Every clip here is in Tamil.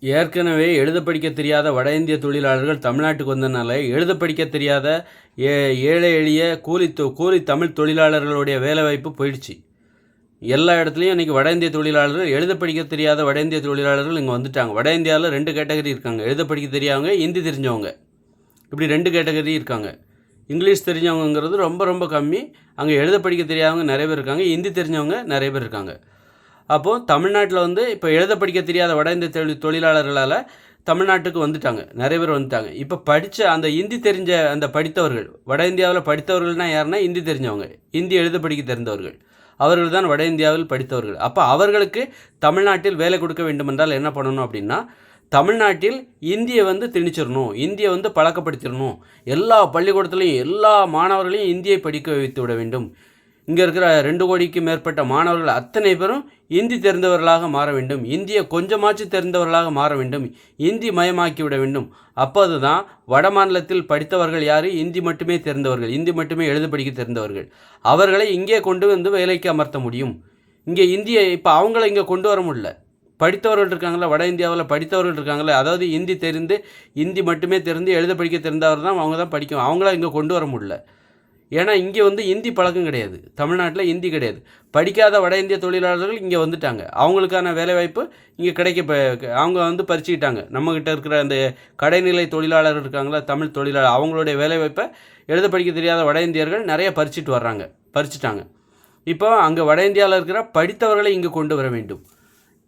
ஏற்கனவே எழுத படிக்க தெரியாத வட இந்திய தொழிலாளர்கள் தமிழ்நாட்டுக்கு வந்தனால எழுத படிக்க தெரியாத ஏ ஏழை எளிய கூலி தொ கூலி தமிழ் தொழிலாளர்களுடைய வேலைவாய்ப்பு போயிடுச்சு. எல்லா இடத்துலையும் இன்றைக்கி வட இந்திய தொழிலாளர்கள் எழுத படிக்க தெரியாத வட இந்திய தொழிலாளர்கள் இங்கே வந்துட்டாங்க. வட இந்தியாவில் ரெண்டு கேட்டகரி இருக்காங்க. எழுத படிக்க தெரியாதவங்க ஹிந்தி தெரிஞ்சவங்க. இப்படி ரெண்டு கேட்டகரி இருக்காங்க. இங்கிலீஷ் தெரிஞ்சவங்கங்கிறது ரொம்ப ரொம்ப கம்மி. அங்கே எழுத படிக்க தெரியாதவங்க நிறைய பேர் இருக்காங்க. ஹிந்தி தெரிஞ்சவங்க நிறைய பேர் இருக்காங்க. அப்போது தமிழ்நாட்டில் வந்து இப்போ எழுத படிக்க தெரியாத வட இந்திய தொழில் தொழிலாளர்களால் தமிழ்நாட்டுக்கு வந்துட்டாங்க. நிறைய பேர் வந்துட்டாங்க. இப்போ படித்த அந்த இந்தி தெரிஞ்ச அந்த படித்தவர்கள் வட இந்தியாவில் படித்தவர்கள்னால் யாருன்னா இந்தி தெரிஞ்சவங்க. இந்தி எழுத படிக்க தெரிந்தவர்கள். அவர்கள் தான் வட இந்தியாவில் படித்தவர்கள். அப்போ அவர்களுக்கு தமிழ்நாட்டில் வேலை கொடுக்க வேண்டுமென்றால் என்ன பண்ணணும் அப்படின்னா தமிழ்நாட்டில் இந்தியை வந்து திணிச்சிடணும். இந்தியை வந்து பழக்கப்படுத்திடணும். எல்லா பள்ளிக்கூடத்துலையும் எல்லா மாணவர்களையும் இந்தியை படிக்க வைத்து விட வேண்டும். இங்கே இருக்கிற ரெண்டு கோடிக்கு மேற்பட்ட மாணவர்கள் அத்தனை பேரும் இந்தி தெரிந்தவர்களாக மாற வேண்டும். இந்தியை கொஞ்சமாச்சும் தெரிந்தவர்களாக மாற வேண்டும். இந்தி மயமாக்கி விட வேண்டும். அப்போது தான் வட மாநிலத்தில் படித்தவர்கள் யார்? இந்தி மட்டுமே தெரிந்தவர்கள். இந்தி மட்டுமே எழுத படிக்க தெரிந்தவர்கள். அவர்களை இங்கே கொண்டு வந்து வேலைக்கு அமர்த்த முடியும். இங்கே இந்தியை இப்போ அவங்கள இங்கே கொண்டு வர முடியல. படித்தவர்கள் இருக்காங்களா வட இந்தியாவில் படித்தவர்கள் இருக்காங்களே அதாவது இந்தி தெரிந்து இந்தி மட்டுமே தெரிந்து எழுத படிக்க தெரிந்தவர் தான் அவங்க தான் படிக்கும் அவங்கள இங்கே கொண்டு வர முடியல. ஏன்னா இங்கே வந்து இந்தி பழக்கம் கிடையாது. தமிழ்நாட்டில் இந்தி கிடையாது. படிக்காத வட இந்திய தொழிலாளர்கள் இங்கே வந்துட்டாங்க. அவங்களுக்கான வேலைவாய்ப்பு இங்கே கிடைக்க அவங்க வந்து பறிச்சுக்கிட்டாங்க. நம்மக்கிட்ட இருக்கிற அந்த கடைநிலை தொழிலாளர் இருக்காங்களா தமிழ் தொழிலாளர் அவங்களுடைய வேலைவாய்ப்பை எழுத படிக்க தெரியாத வட இந்தியர்கள் நிறைய பறிச்சுட்டு வர்றாங்க. பறிச்சுட்டாங்க. இப்போ அங்கே வட இந்தியாவில் இருக்கிற படித்தவர்களை இங்கே கொண்டு வர வேண்டும்.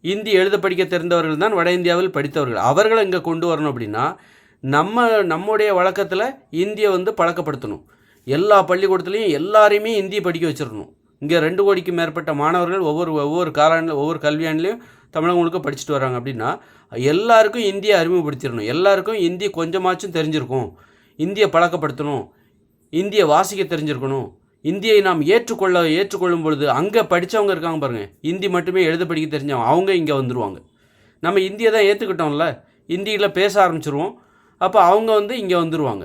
இந்தி எழுத படிக்க தெரிந்தவர்கள் தான் வட இந்தியாவில் படித்தவர்கள். அவர்களை இங்கே கொண்டு வரணும் அப்படின்னா நம்ம நம்முடைய வழக்கத்தில் இந்தியை வந்து பழக்கப்படுத்தணும். எல்லா பள்ளிக்கூடத்துலேயும் எல்லாரையுமே இந்தியை படிக்க வச்சிடணும் இங்கே ரெண்டு கோடிக்கு மேற்பட்ட மாணவர்கள் ஒவ்வொரு ஒவ்வொரு காலாண்டில் ஒவ்வொரு கல்வியாண்டிலையும் தமிழகம் முழுக்க படிச்சுட்டு வராங்க அப்படின்னா எல்லாருக்கும் இந்தியை அறிமுகப்படுத்திடணும். எல்லாருக்கும் இந்தி கொஞ்சமாச்சும் தெரிஞ்சிருக்கும். இந்தியை பழக்கப்படுத்தணும். இந்தியை வாசிக்க தெரிஞ்சிருக்கணும். இந்தியை நாம் ஏற்றுக்கொள்ள ஏற்றுக்கொள்ளும் பொழுது அங்கே படித்தவங்க இருக்காங்க பாருங்கள் இந்தி மட்டுமே எழுத படிக்க தெரிஞ்சவங்க அவங்க இங்கே வந்துடுவாங்க நம்ம இந்தியை தான் ஏற்றுக்கிட்டோம்ல இந்தியில் பேச ஆரம்பிச்சிருவோம். அப்போ அவங்க வந்து இங்கே வந்துடுவாங்க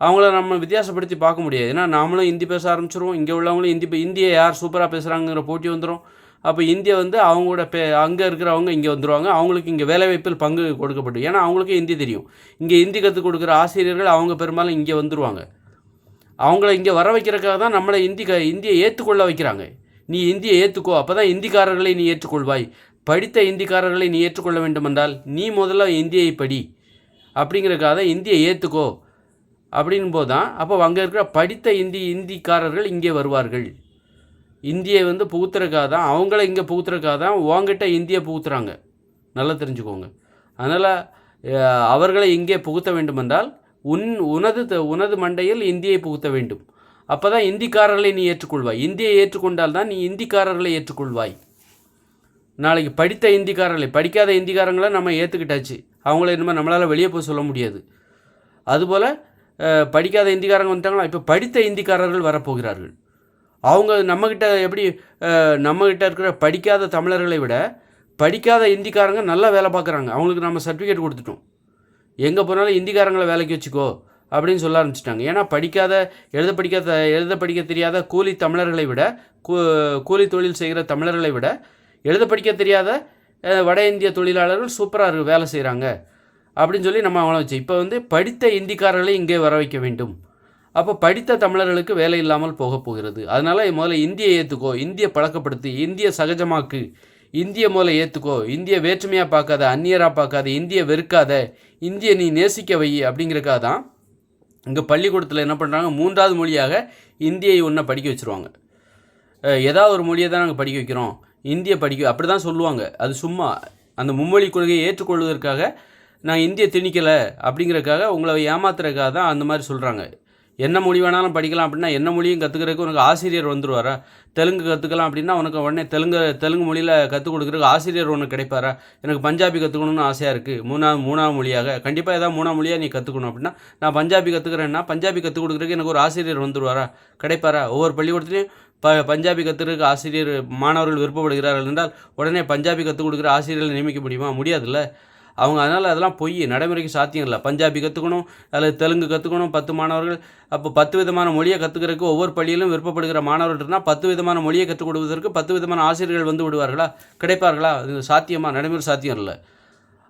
அவங்கள நம்ம வித்தியாசப்படுத்தி பார்க்க முடியாது. ஏன்னா நாமளும் ஹிந்தி பேச ஆரம்பிச்சிருவோம். இங்கே உள்ளவங்களும் ஹிந்தி பே- இந்தியை யார் சூப்பராக பேசுகிறாங்கிற போட்டி வந்துடும் அப்போ இந்தியா வந்து அவங்களோட பே அங்கே இருக்கிறவங்க இங்கே வந்துடுவாங்க அவங்களுக்கு இங்கே வேலைவாய்ப்பில் பங்கு கொடுக்கப்படும். ஏன்னா அவங்களுக்கு ஹிந்தி தெரியும். இங்கே ஹிந்தி கற்றுக் கொடுக்குற ஆசிரியர்கள் அவங்க பெரும்பாலும் இங்கே வந்துடுவாங்க அவங்கள இங்கே வர வைக்கிறக்காக தான் நம்மளை இந்தி க இந்தியை ஏற்றுக்கொள்ள வைக்கிறாங்க. நீ இந்தியை ஏற்றுக்கோ அப்போ தான் இந்திக்காரர்களை நீ ஏற்றுக்கொள்வாய். படித்த இந்திக்காரர்களை நீ ஏற்றுக்கொள்ள வேண்டுமென்றால் நீ முதல்ல இந்தியை படி. அப்படிங்கிறக்காக தான் இந்தியை ஏற்றுக்கோ அப்படின் போது தான் அப்போ அங்கே இருக்கிற படித்த இந்தி இந்திக்காரர்கள் இங்கே வருவார்கள். இந்தியை வந்து புகுத்துறக்காக தான் அவங்கள இங்கே புகுத்துறக்காக தான் உங்ககிட்ட இந்தியை புகுத்துறாங்க. நல்லா தெரிஞ்சுக்கோங்க. அதனால் அவர்களை இங்கே புகுத்த வேண்டுமென்றால் உன் உனது த- உனது மண்டையில் இந்தியை புகுத்த வேண்டும். அப்போ தான் இந்திக்காரர்களை நீ ஏற்றுக்கொள்வாய். இந்தியை ஏற்றுக்கொண்டால் தான் நீ இந்திக்காரர்களை ஏற்றுக்கொள்வாய். நாளைக்கு படித்த இந்திக்காரர்களை படிக்காத இந்திக்காரங்களை நம்ம ஏற்றுக்கிட்டாச்சு அவங்கள இனிமேல் நம்மளால் வெளியே போய் சொல்ல முடியாது. அதுபோல் படிக்காத இந்திக்காரங்க வந்துட்டாங்களா? இப்போ படித்த இந்திக்காரர்கள் வரப்போகிறார்கள். அவங்க நம்மக்கிட்ட எப்படி நம்மக்கிட்ட இருக்கிற படிக்காத தமிழர்களை விட படிக்காத இந்திக்காரங்க நல்லா வேலை பார்க்குறாங்க. அவங்களுக்கு நம்ம சர்டிஃபிகேட் கொடுத்துட்டோம். எங்கே போனாலும் இந்திக்காரங்களை வேலைக்கு வச்சுக்கோ அப்படின்னு சொல்ல ஆரம்பிச்சிட்டாங்க. ஏன்னா படிக்காத எழுத படிக்காத எழுத படிக்க தெரியாத கூலி தமிழர்களை விட கூ கூலி தொழில் செய்கிற தமிழர்களை விட எழுத படிக்க தெரியாத வட இந்திய தொழிலாளர்கள் சூப்பராக வேலை செய்கிறாங்க அப்படின்னு சொல்லி நம்ம அவனை வச்சு இப்போ வந்து படித்த இந்திக்காரர்களை இங்கே வர வைக்க வேண்டும். அப்போ படித்த தமிழர்களுக்கு வேலை இல்லாமல் போக போகிறது. அதனால் முதல்ல இந்தியை ஏற்றுக்கோ இந்திய பழக்கப்படுத்தி இந்திய சகஜமாக்கு இந்திய முதல்ல ஏற்றுக்கோ இந்திய வேற்றுமையாக பார்க்காத அந்நியராக பார்க்காத இந்திய வெறுக்காத இந்தியை நீ நேசிக்க வை அப்படிங்கிறக்காக தான் இங்கே பள்ளிக்கூடத்தில் என்ன பண்ணுறாங்க மூன்றாவது மொழியாக இந்தியை ஒன்றை படிக்க வச்சுருவாங்க. ஏதாவது ஒரு மொழியை தான் நாங்கள் படிக்க வைக்கிறோம். இந்தியை படிக்க அப்படி தான் சொல்லுவாங்க. அது சும்மா அந்த மும்மொழி கொள்கையை ஏற்றுக்கொள்வதற்காக நான் இந்திய திணிக்கலை அப்படிங்கிறதுக்காக உங்களை ஏமாத்துறதுக்காக தான் அந்த மாதிரி சொல்கிறாங்க என்ன மொழி வேணாலும் படிக்கலாம் அப்படின்னா என்ன மொழியும் கற்றுக்கிறதுக்கு உனக்கு ஆசிரியர் வந்துடுவாரா தெலுங்கு கற்றுக்கலாம் அப்படின்னா உனக்கு உடனே தெலுங்கு தெலுங்கு மொழியில் கற்றுக் கொடுக்குறதுக்கு ஆசிரியர் ஒன்று கிடைப்பாரா? எனக்கு பஞ்சாபி கற்றுக்கணும்னு ஆசையாக இருக்குது மூணாவது மூணாவது மொழியாக. கண்டிப்பாக ஏதாவது மூணாவது மொழியாக நீ கற்றுக்கணும் அப்படின்னா நான் பஞ்சாபி கற்றுக்கிறேன்னா பஞ்சாபி கற்றுக் கொடுக்குறதுக்கு எனக்கு ஒரு ஆசிரியர் வந்துருவாரா? கிடைப்பாரா? ஒவ்வொரு பள்ளிக்கூடத்துலையும் ப பஞ்சாபி கற்றுக்கிறதுக்கு ஆசிரியர் மாணவர்கள் விருப்பப்படுகிறார்கள் என்றால் உடனே பஞ்சாபி கற்றுக் கொடுக்குற ஆசிரியர்களை நியமிக்க முடியுமா? முடியாதுல்ல. அவங்க அதனால் அதெல்லாம் பொய். நடைமுறைக்கு சாத்தியம் இல்லை. பஞ்சாபி கற்றுக்கணும் அல்லது தெலுங்கு கற்றுக்கணும் பத்து மாணவர்கள். அப்போ பத்து விதமான மொழியை கற்றுக்கிறதுக்கு ஒவ்வொரு பள்ளியிலும் விருப்பப்படுகிற மாணவர்கள் இருந்தால் பத்து விதமான மொழியை கற்றுக் கொடுப்பதற்கு பத்து விதமான ஆசிரியர்கள் வந்து விடுவார்களா? கிடைப்பார்களா? அது சாத்தியமாக நடைமுறை சாத்தியம் இல்லை.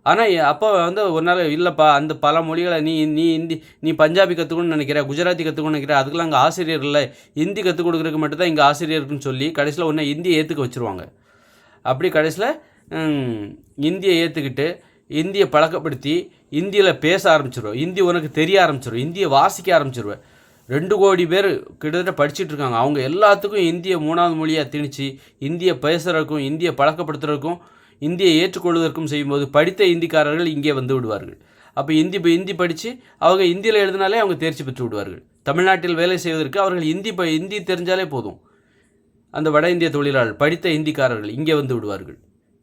ஆனால் அப்போ வந்து ஒரு நாள் இல்லைப்பா அந்த பல மொழிகளை நீ நீ ஹிந்தி நீ பஞ்சாபி கற்றுக்கணும்னு நினைக்கிற குஜராத்தி கற்றுக்கணும்னு நினைக்கிற அதுக்கெல்லாம் அங்கே ஆசிரியர் இல்லை. ஹிந்தி கற்றுக் கொடுக்குறதுக்கு மட்டும் தான் இங்கே ஆசிரியர் இருக்குன்னு சொல்லி கடைசியில் ஒன்று இந்தியை ஏற்றுக்க வச்சுருவாங்க. அப்படி கடைசியில் இந்தியை ஏற்றுக்கிட்டு இந்தியை பழக்கப்படுத்தி இந்தியில் பேச ஆரம்பிச்சிருவேன் இந்தி உனக்கு தெரிய ஆரம்பிச்சிடும் இந்தியை வாசிக்க ஆரம்பிச்சிருவேன் ரெண்டு கோடி பேர் கிட்டத்தட்ட படிச்சுட்டு இருக்காங்க. அவங்க எல்லாத்துக்கும் இந்திய மூணாவது மொழியாக திணிச்சு இந்தியை பேசுகிறதுக்கும் இந்தியை பழக்கப்படுத்துறதுக்கும் இந்தியை ஏற்றுக்கொள்வதற்கும் செய்யும்போது படித்த இந்திக்காரர்கள் இங்கே வந்து விடுவார்கள். அப்போ இந்தி இப்போ இந்தி படித்து அவங்க இந்தியில் எழுதினாலே அவங்க தேர்ச்சி பெற்று விடுவார்கள். தமிழ்நாட்டில் வேலை செய்வதற்கு அவர்கள் இந்தி ப இந்தி தெரிஞ்சாலே போதும். அந்த வட இந்திய தொழிலாளர் படித்த இந்திக்காரர்கள் இங்கே வந்து விடுவார்கள்.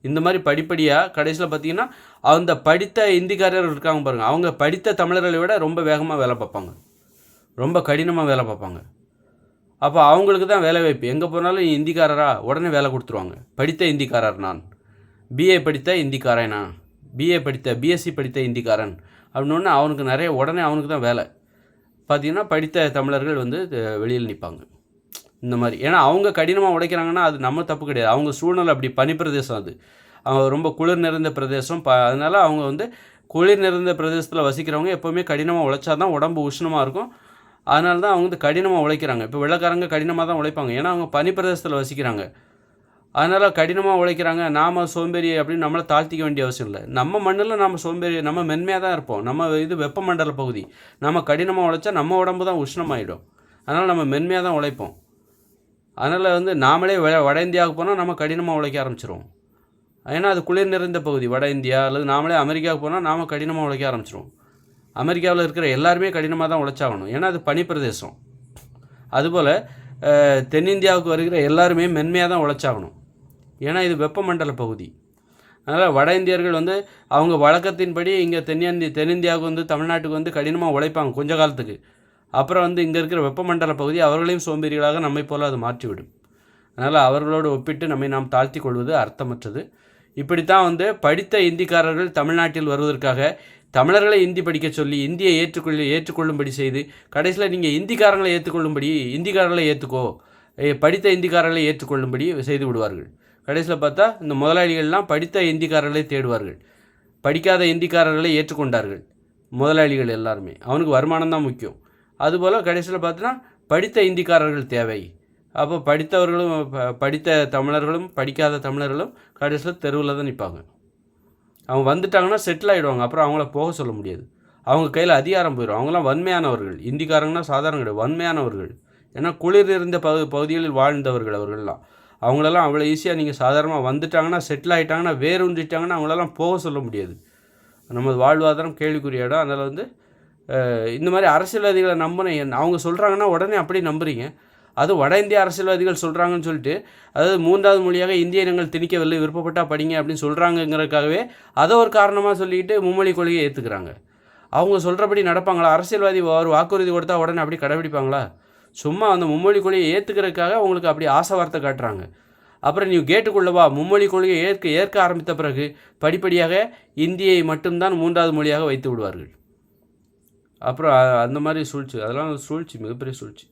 இந்த மாதிரி படிப்படியாக கடைசியில் பார்த்தீங்கன்னா அந்த படித்த இந்திக்காரர்கள் இருக்காங்க பாருங்கள் அவங்க படித்த தமிழர்களை விட ரொம்ப வேகமாக வேலை பார்ப்பாங்க. ரொம்ப கடினமாக வேலை பார்ப்பாங்க. அப்போ அவங்களுக்கு தான் வேலை வாய்ப்பு. எங்கே போனாலும் இந்திக்காரரா உடனே வேலை கொடுத்துருவாங்க. படித்த இந்திக்காரர் நான். பிஏ படித்த இந்திக்காரன் நான். பிஏ படித்த பிஎஸ்சி படித்த இந்திக்காரன். அப்படின்னோடனே அவனுக்கு நிறைய உடனே அவனுக்கு தான் வேலை. பார்த்தீங்கன்னா படித்த தமிழர்கள் வந்து வெளியில் நிற்பாங்க இந்த மாதிரி. ஏன்னா அவங்க கடினமாக உழைக்கிறாங்கன்னா அது நம்ம தப்பு கிடையாது. அவங்க சூழ்நிலை அப்படி பனிப்பிரதேசம் அது. அவங்க ரொம்ப குளிர் நிறைந்த பிரதேசம். ப அதனால் அவங்க வந்து குளிர் நிறைந்த பிரதேசத்தில் வசிக்கிறவங்க எப்போவுமே கடினமாக உழைச்சா தான் உடம்பு உஷ்ணமாக இருக்கும். அதனால தான் அவங்க வந்து கடினமாக உழைக்கிறாங்க. இப்போ வெள்ளக்காரங்க கடினமாக தான் உழைப்பாங்க. ஏன்னா அவங்க பனிப்பிரதேசத்தில் வசிக்கிறாங்க. அதனால் கடினமாக உழைக்கிறாங்க. நாம் சோம்பேறி அப்படின்னு நம்மளை தாழ்த்திக்க வேண்டிய அவசியம் இல்லை. நம்ம மண்ணில் நம்ம சோம்பேறி நம்ம மென்மையாக தான் இருப்போம். நம்ம இது வெப்பமண்டல பகுதி. நம்ம கடினமாக உழைச்சா நம்ம உடம்பு தான் உஷ்ணமாயிடும். அதனால் நம்ம மென்மையாக தான் உழைப்போம். அதனால் வந்து நாமளே வ வட இந்தியாவுக்கு போனால் நம்ம கடினமாக உழைக்க ஆரம்பிச்சிருவோம். ஏன்னா அது குளிர் நிறைந்த பகுதி வட இந்தியா அல்லது நாமளே அமெரிக்காவுக்கு போனால் நாம் கடினமாக உழைக்க ஆரம்பிச்சிருவோம். அமெரிக்காவில் இருக்கிற எல்லாருமே கடினமாக தான் உழைச்சாகணும். ஏன்னா அது பனிப்பிரதேசம். அதுபோல் தென்னிந்தியாவுக்கு வருகிற எல்லாருமே மென்மையாக தான் உழைச்சாகணும். ஏன்னா இது வெப்பமண்டல பகுதி. அதனால் வட இந்தியர்கள் வந்து அவங்க வழக்கத்தின்படி இங்கே தென்னிந்திய தென்னிந்தியாவுக்கு வந்து தமிழ்நாட்டுக்கு வந்து கடினமாக உழைப்பாங்க கொஞ்ச காலத்துக்கு. அப்புறம் வந்து இங்கே இருக்கிற வெப்பமண்டல பகுதி அவர்களையும் சோம்பேறிகளாக நம்மை போல் அது மாற்றிவிடும். அதனால் அவர்களோடு ஒப்பிட்டு நம்மை நாம் தாழ்த்தி கொள்வது அர்த்தமற்றது. இப்படித்தான் வந்து படித்த இந்திக்காரர்கள் தமிழ்நாட்டில் வருவதற்காக தமிழர்களை இந்தி படிக்க சொல்லி இந்தியை ஏற்றுக்கொள்ள ஏற்றுக்கொள்ளும்படி செய்து கடைசியில் நீங்கள் இந்திக்காரங்களை ஏற்றுக்கொள்ளும்படி இந்திக்காரர்களை ஏற்றுக்கோ படித்த இந்திக்காரர்களை ஏற்றுக்கொள்ளும்படி செய்து விடுவார்கள். கடைசியில் பார்த்தா இந்த முதலாளிகள்லாம் படித்த இந்திக்காரர்களை தேடுவார்கள். படிக்காத இந்திக்காரர்களை ஏற்றுக்கொண்டார்கள். முதலாளிகள் எல்லாருமே. அவனுக்கு வருமானம் தான் முக்கியம். அதுபோல் கடைசியில் பார்த்தோன்னா படித்த இந்திக்காரர்கள் தேவை. அப்போ படித்தவர்களும் படித்த தமிழர்களும் படிக்காத தமிழர்களும் கடைசியில் தெருவில் தான் நிற்பாங்க அவங்க வந்துட்டாங்கன்னா செட்டில் ஆகிடுவாங்க அப்புறம் அவங்கள போக சொல்ல முடியாது. அவங்க கையில் அதிகாரம் போயிடும் அவங்களாம் வன்மையானவர்கள். இந்திக்காரங்கன்னா சாதாரண கிடையாது. வன்மையானவர்கள். ஏன்னா குளிர் இருந்த பகு பகுதிகளில் வாழ்ந்தவர்கள் அவர்கள்லாம். அவங்களெல்லாம் அவ்வளோ ஈஸியாக நீங்கள் சாதாரணமாக வந்துட்டாங்கன்னா செட்டில் ஆகிட்டாங்கன்னா வேரூன்றிட்டாங்கன்னா அவங்களெல்லாம் போக சொல்ல முடியாது. நமது வாழ்வாதாரம் கேள்விக்குரிய இடம். அதனால் வந்து இந்த மாதிரி அரசியல்வாதிகளை நம்பினேன் அவங்க சொல்கிறாங்கன்னா உடனே அப்படி நம்புறீங்க. அது வட இந்திய அரசியல்வாதிகள் சொல்கிறாங்கன்னு சொல்லிட்டு அதாவது மூன்றாவது மொழியாக இந்திய இனங்கள் திணிக்கவில்லை விருப்பப்பட்டால் படிங்க அப்படின்னு சொல்கிறாங்கங்கிறதுக்காகவே அதை ஒரு காரணமாக சொல்லிக்கிட்டு மும்மொழி கொள்கையை ஏற்றுக்கிறாங்க அவங்க சொல்கிறபடி நடப்பாங்களா? அரசியல்வாதி ஒரு வாக்குறுதி கொடுத்தா உடனே அப்படி கடைபிடிப்பாங்களா? சும்மா அந்த மும்மொழி கொள்கையை ஏற்றுக்கிறதுக்காக அவங்களுக்கு அப்படி ஆசை வார்த்தை காட்டுறாங்க. அப்புறம் நீ கேட்டுக்கொள்ளவா மும்மொழி கொள்கையை ஏற்க ஏற்க ஆரம்பித்த பிறகு படிப்படியாக இந்தியை மட்டும்தான் மூன்றாவது மொழியாக வைத்து விடுவார்கள். அப்புறம் அந்த மாதிரி சூழ்ச்சி அதெல்லாம் சூழ்ச்சி மிகப்பெரிய சூழ்ச்சி.